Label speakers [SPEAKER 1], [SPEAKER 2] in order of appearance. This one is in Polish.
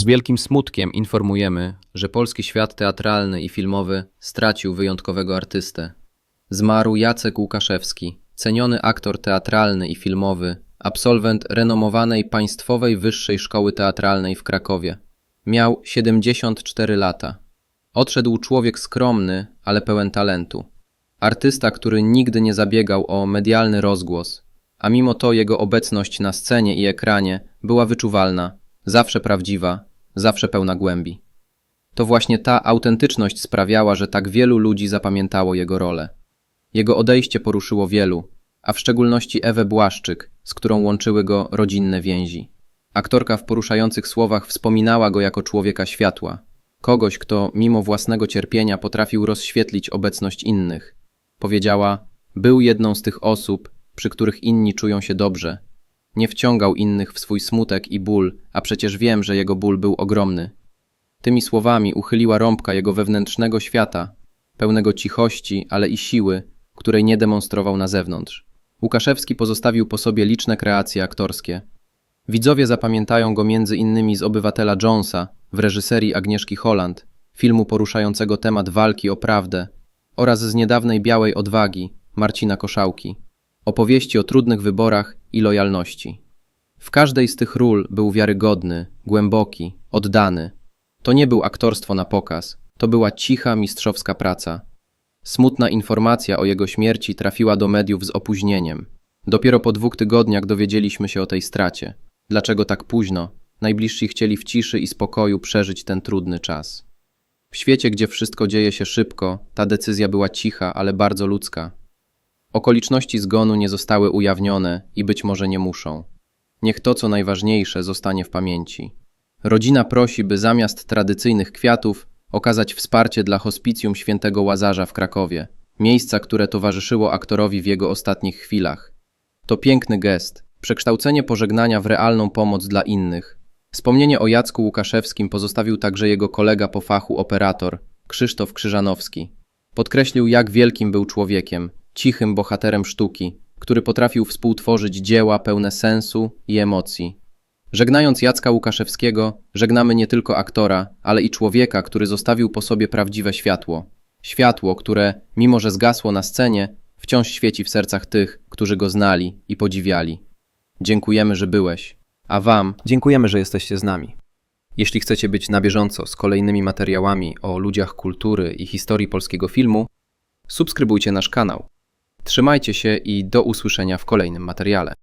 [SPEAKER 1] Z wielkim smutkiem informujemy, że polski świat teatralny i filmowy stracił wyjątkowego artystę. Zmarł Jacek Łukaszewski, ceniony aktor teatralny i filmowy, absolwent renomowanej Państwowej Wyższej Szkoły Teatralnej w Krakowie. Miał 74 lata. Odszedł człowiek skromny, ale pełen talentu. Artysta, który nigdy nie zabiegał o medialny rozgłos, a mimo to jego obecność na scenie i ekranie była wyczuwalna, zawsze prawdziwa, zawsze pełna głębi. To właśnie ta autentyczność sprawiała, że tak wielu ludzi zapamiętało jego rolę. Jego odejście poruszyło wielu, a w szczególności Ewę Błaszczyk, z którą łączyły go rodzinne więzi. Aktorka w poruszających słowach wspominała go jako człowieka światła, kogoś, kto mimo własnego cierpienia potrafił rozświetlić obecność innych. Powiedziała: Był jedną z tych osób, przy których inni czują się dobrze. Nie wciągał innych w swój smutek i ból, a przecież wiem, że jego ból był ogromny. Tymi słowami uchyliła rąbka jego wewnętrznego świata, pełnego cichości, ale i siły, której nie demonstrował na zewnątrz. Łukaszewski pozostawił po sobie liczne kreacje aktorskie. Widzowie zapamiętają go między innymi z Obywatela Jonesa w reżyserii Agnieszki Holland, filmu poruszającego temat walki o prawdę oraz z niedawnej Białej Odwagi Marcina Koszałki, opowieści o trudnych wyborach i lojalności. W każdej z tych ról był wiarygodny, głęboki, oddany. To nie był aktorstwo na pokaz, to była cicha, mistrzowska praca. Smutna informacja o jego śmierci trafiła do mediów z opóźnieniem. Dopiero po dwóch tygodniach dowiedzieliśmy się o tej stracie. Dlaczego tak późno? Najbliżsi chcieli w ciszy i spokoju przeżyć ten trudny czas. W świecie, gdzie wszystko dzieje się szybko, ta decyzja była cicha, ale bardzo ludzka. Okoliczności zgonu nie zostały ujawnione i być może nie muszą. Niech to, co najważniejsze, zostanie w pamięci. Rodzina prosi, by zamiast tradycyjnych kwiatów okazać wsparcie dla hospicjum świętego Łazarza w Krakowie, miejsca, które towarzyszyło aktorowi w jego ostatnich chwilach. To piękny gest, przekształcenie pożegnania w realną pomoc dla innych. Wspomnienie o Jacku Łukaszewskim pozostawił także jego kolega po fachu operator, Krzysztof Krzyżanowski. Podkreślił, jak wielkim był człowiekiem, cichym bohaterem sztuki, który potrafił współtworzyć dzieła pełne sensu i emocji. Żegnając Jacka Łukaszewskiego, żegnamy nie tylko aktora, ale i człowieka, który zostawił po sobie prawdziwe światło. Światło, które, mimo że zgasło na scenie, wciąż świeci w sercach tych, którzy go znali i podziwiali. Dziękujemy, że byłeś. A Wam
[SPEAKER 2] Dziękujemy, że jesteście z nami.
[SPEAKER 1] jeśli chcecie być na bieżąco z kolejnymi materiałami o ludziach kultury i historii polskiego filmu, subskrybujcie nasz kanał. Trzymajcie się i do usłyszenia w kolejnym materiale.